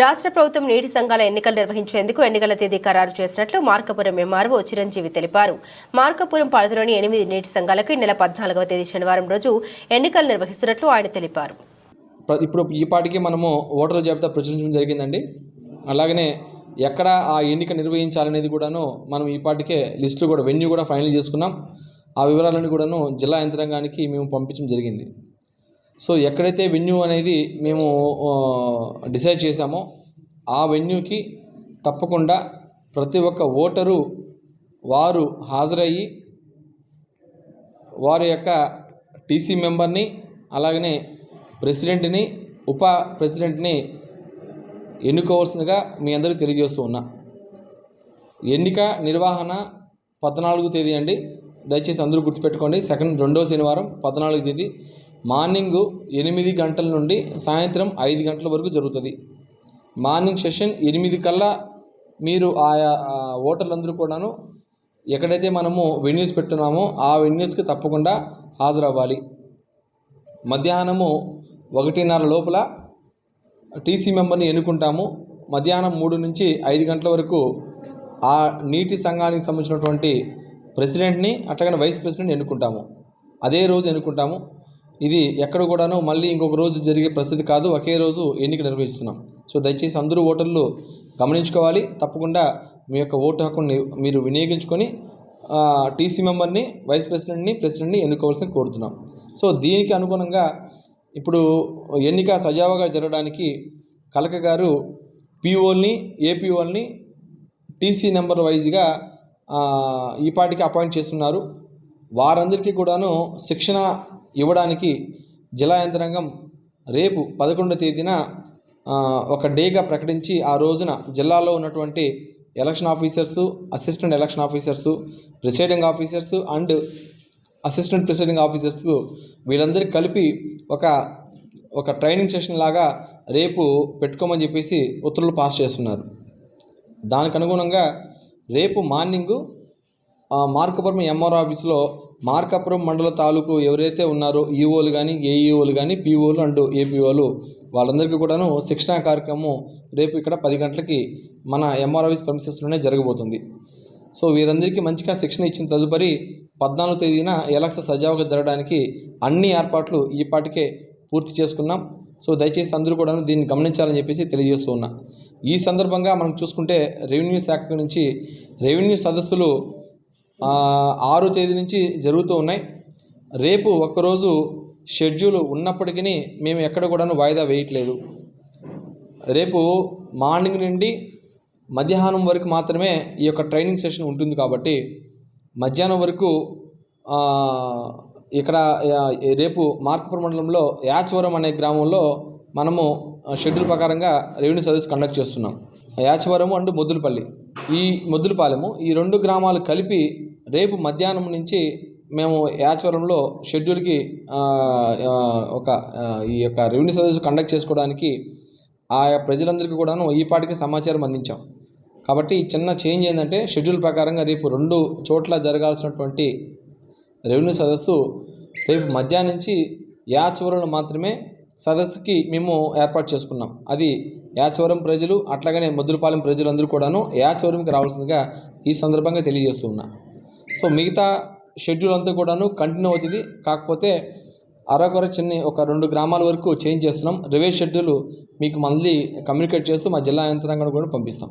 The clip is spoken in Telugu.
రాష్ట్ర ప్రభుత్వం నీటి సంఘాల ఎన్నికలు నిర్వహించేందుకు ఎన్నికల తేదీ ఖరారు చేసినట్లు మార్కపురం ఎంఆర్ఓ చిరంజీవి తెలిపారు. మార్కపురం పరిధిలోని ఎనిమిది నీటి సంఘాలకు నెల పద్నాలుగవ తేదీ శనివారం రోజు ఎన్నికలు నిర్వహిస్తున్నట్లు ఆయన తెలిపారు. ఇప్పుడు ఈ పాటికి మనము ఓటర్ల జాబితా ప్రచురించడం జరిగిందండి. అలాగనే ఎక్కడ ఆ ఎన్నిక నిర్వహించాలనేది కూడాను మనం ఈ పాటికే లిస్టు కూడా వెన్యూ కూడా ఫైనల్ చేసుకున్నాం. ఆ వివరాలన్నీ కూడాను జిల్లా యంత్రాంగానికి మేము పంపించడం జరిగింది. సో ఎక్కడైతే వెన్యూ అనేది మేము డిసైడ్ చేశామో ఆ వెన్యూకి తప్పకుండా ప్రతి ఒక్క ఓటరు వారు హాజరయ్యి వారి యొక్క టీసీ మెంబర్ని అలాగనే ప్రెసిడెంట్ని ఉప ప్రెసిడెంట్ని ఎన్నుకోవాల్సిందిగా మీ అందరికీ తెలియజేస్తూ ఉన్నా. ఎన్నిక నిర్వహణ పద్నాలుగు తేదీ అండి. దయచేసి అందరూ గుర్తుపెట్టుకోండి. సెకండ్ రెండో శనివారం పద్నాలుగు తేదీ మార్నింగ్ ఎనిమిది గంటల నుండి సాయంత్రం ఐదు గంటల వరకు జరుగుతుంది. మార్నింగ్ సెషన్ ఎనిమిది కల్లా మీరు ఆయా ఓటర్లందరూ కూడాను ఎక్కడైతే మనము వెన్యూస్ పెట్టున్నామో ఆ వెన్యూస్కి తప్పకుండా హాజరవ్వాలి. మధ్యాహ్నము ఒకటిన్నర లోపల టీసీ మెంబర్ని ఎన్నుకుంటాము. మధ్యాహ్నం మూడు నుంచి ఐదు గంటల వరకు ఆ నీటి సంఘానికి సంబంధించినటువంటి ప్రెసిడెంట్ని అట్లాగనే వైస్ ప్రెసిడెంట్ని ఎన్నుకుంటాము. అదే రోజు ఎన్నుకుంటాము. ఇది ఎక్కడ కూడాను మళ్ళీ ఇంకొక రోజు జరిగే పరిస్థితి కాదు. ఒకే రోజు ఎన్నిక నిర్వహిస్తున్నాం. సో దయచేసి అందరూ ఓటర్లు గమనించుకోవాలి. తప్పకుండా మీ యొక్క ఓటు హక్కుని మీరు వినియోగించుకొని టీసీ మెంబర్ని వైస్ ప్రెసిడెంట్ని ప్రెసిడెంట్ని ఎన్నుకోవాల్సిన కోరుతున్నాం. సో దీనికి అనుగుణంగా ఇప్పుడు ఎన్నిక సజావుగా జరగడానికి కలక గారు పీఓల్ని ఏపీఓల్ని టీసీ నెంబర్ వైజ్గా ఈ పాటికి అపాయింట్ చేస్తున్నారు. వారందరికీ కూడాను శిక్షణ ఇవ్వడానికి జిల్లా యంత్రాంగం రేపు పదకొండవ తేదీన ఒక డేగా ప్రకటించి ఆ రోజున జిల్లాలో ఉన్నటువంటి election officers assistant election officers presiding officers and assistant presiding ఆఫీసర్స్కు వీళ్ళందరికీ కలిపి ఒక ఒక ట్రైనింగ్ సెషన్ లాగా రేపు పెట్టుకోమని చెప్పేసి ఉత్తర్వులు పాస్ చేస్తున్నారు. దానికి అనుగుణంగా రేపు మార్నింగు మార్కపురం ఎంఆర్ ఆఫీస్లో మార్కాపురం మండల తాలూకు ఎవరైతే ఉన్నారో ఈఓలు కానీ ఏఈఓలు కానీ పీఓలు అండ్ ఏపీఓలు వాళ్ళందరికీ కూడాను శిక్షణా కార్యక్రమం రేపు ఇక్కడ పది గంటలకి మన ఎంఆర్ ఆఫీస్ ప్రమిసెస్లోనే జరగబోతుంది. సో వీరందరికీ మంచిగా శిక్షణ ఇచ్చిన తదుపరి పద్నాలుగు తేదీన ఎలక్షన్ సజావుగా జరగడానికి అన్ని ఏర్పాట్లు ఈ పాటికే పూర్తి చేసుకున్నాం. సో దయచేసి అందరూ కూడా దీన్ని గమనించాలని చెప్పేసి తెలియజేస్తూ ఉన్నా. ఈ సందర్భంగా మనం చూసుకుంటే రెవెన్యూ శాఖ నుంచి రెవెన్యూ సదస్సులు ఆరో తేదీ నుంచి జరుగుతూ ఉన్నాయి. రేపు ఒక్కరోజు షెడ్యూల్ ఉన్నప్పటికీ మేము ఎక్కడ కూడాను వాయిదా వేయట్లేదు. రేపు మార్నింగ్ నుండి మధ్యాహ్నం వరకు మాత్రమే ఈ యొక్క ట్రైనింగ్ సెషన్ ఉంటుంది కాబట్టి మధ్యాహ్నం వరకు ఇక్కడ రేపు మార్కపురం మండలంలో యాచవరం అనే గ్రామంలో మనము షెడ్యూల్ ప్రకారంగా రెవెన్యూ సర్వీస్ కండక్ట్ చేస్తున్నాం. యాచవరం అండ్ ముద్దులపల్లి. ఈ మొద్దులపాలెము ఈ రెండు గ్రామాలు కలిపి రేపు మధ్యాహ్నం నుంచి మేము యాచవరంలో షెడ్యూల్కి ఒక ఈ యొక్క రెవెన్యూ సర్వీస్ కండక్ట్ చేసుకోవడానికి ఆయా ప్రజలందరికీ కూడాను ఈ పాటికి సమాచారం అందించాం. కాబట్టి ఈ చిన్న చేంజ్ ఏంటంటే షెడ్యూల్ ప్రకారంగా రేపు రెండు చోట్ల జరగాల్సినటువంటి రెవెన్యూ సదస్సు రేపు మధ్యాహ్నం నుంచి యాచవరంలో మాత్రమే సదస్సుకి మేము ఏర్పాటు చేసుకున్నాం. అది యాచవరం ప్రజలు అట్లాగనే మద్దులపాలెం ప్రజలందరూ కూడాను యాచవరంకి రావాల్సిందిగా ఈ సందర్భంగా తెలియజేస్తూ ఉన్నా. సో మిగతా షెడ్యూల్ అంతా కూడాను కంటిన్యూ అవుతుంది. కాకపోతే అరకొర చిన్న ఒక రెండు గ్రామాల వరకు చేంజ్ చేస్తున్నాం. రివే షెడ్యూల్ మీకు మళ్ళీ కమ్యూనికేట్ చేస్తూ మా జిల్లా యంత్రాంగం కూడా పంపిస్తాం.